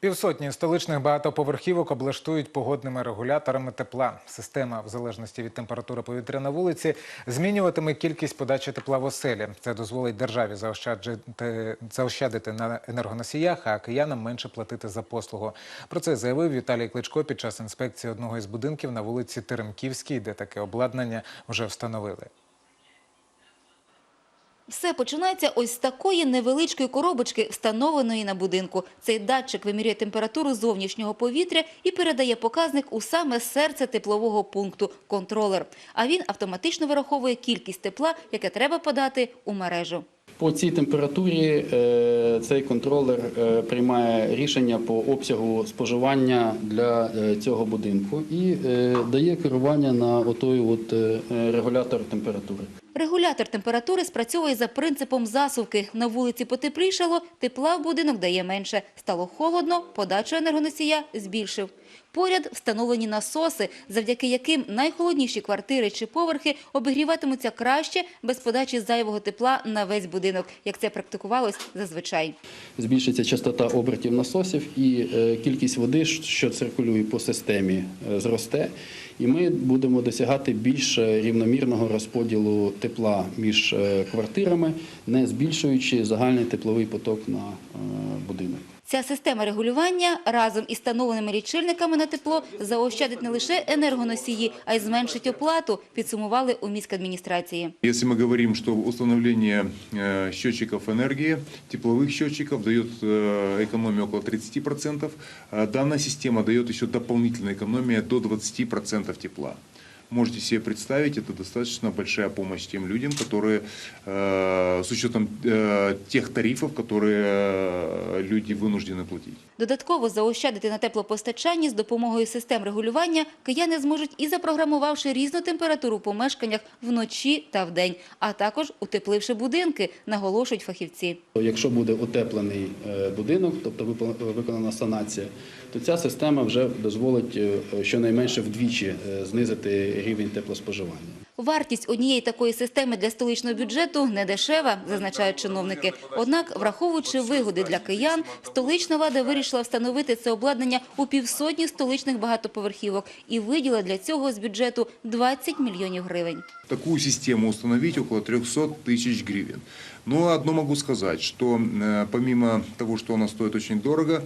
Півсотні столичних багатоповерхівок облаштують погодними регуляторами тепла. Система, в залежності від температури повітря на вулиці, змінюватиме кількість подачі тепла в оселі. Це дозволить державі заощаджити, заощадити на енергоносіях, а киянам менше платити за послугу. Про це заявив Віталій Кличко під час інспекції одного із будинків на вулиці Теремківській, де таке обладнання вже встановили. Все починається ось з такої невеличкої коробочки, встановленої на будинку. Цей датчик вимірює температуру зовнішнього повітря і передає показник у саме серце теплового пункту – контролер. А він автоматично вираховує кількість тепла, яке треба подати у мережу. По цій температурі е, цей контролер е, приймає рішення по обсягу споживання для е, цього будинку і дає керування на отой от регулятор температури. Регулятор температури спрацьовує за принципом засувки. На вулиці потеплішало, тепла в будинок дає менше. Стало холодно, подачу енергоносія збільшив. Поряд встановлені насоси, завдяки яким найхолодніші квартири чи поверхи обігріватимуться краще без подачі зайвого тепла на весь будинок, як це практикувалось зазвичай. Збільшиться частота обертів насосів і е, кількість води, що циркулює по системі, е, зросте. І ми будемо досягати більш е, рівномірного розподілу тепла між квартирами, не збільшуючи загальний тепловий поток на будинок. Ця система регулювання разом із встановленими лічильниками на тепло заощадить не лише енергоносії, а й зменшить оплату, підсумували у міськадміністрації. Если мы говорим, что установление э, счетчиков энергии, тепловых счетчиков дает э, экономию около 30%, э, данная система дает еще дополнительную экономию до 20% тепла. Можете себе представить, это достаточно большая помощь тем людям, которые э, с учетом э, тех тарифов, которые э, люди вынуждены платить. Додатково заощадити на теплопостачанні з допомогою систем регулювання кияни зможуть і запрограмувавши різну температуру в помешканнях вночі та вдень, а також утепливши будинки, наголошують фахівці. Якщо буде утеплений е, будинок, тобто випо- виконана санація, то ця система вже дозволить е, щонайменше вдвічі е, знизити рівень теплоспоживання. Вартість однієї такої системи для столичного бюджету не дешева, зазначають чиновники. Однак, враховуючи вигоди для киян, столична влада вирішила встановити це обладнання у півсотні столичних багатоповерхівок і виділила для цього з бюджету 20 мільйонів гривень. Такую систему установить около 300 тысяч гривен. Но одно могу сказать, что э, помимо того, что она стоит очень дорого,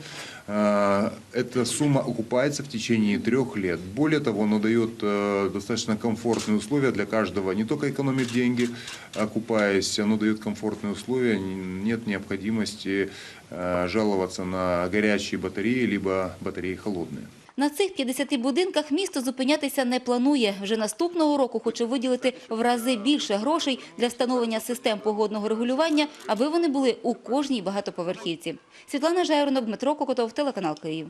э, эта сумма окупается в течение трех лет. Более того, она дает э, достаточно комфортные условия для каждого. Не только экономит деньги, окупаясь, оно дает комфортные условия. Н- Нет необходимости э, жаловаться на горячие батареи, либо батареи холодные. На цих 50 будинках місто зупинятися не планує. Вже наступного року хоче виділити в рази більше грошей для встановлення систем погодного регулювання, аби вони були у кожній багатоповерхівці. Світлана Жайворонок, Дмитро Кокотов, телеканал Київ.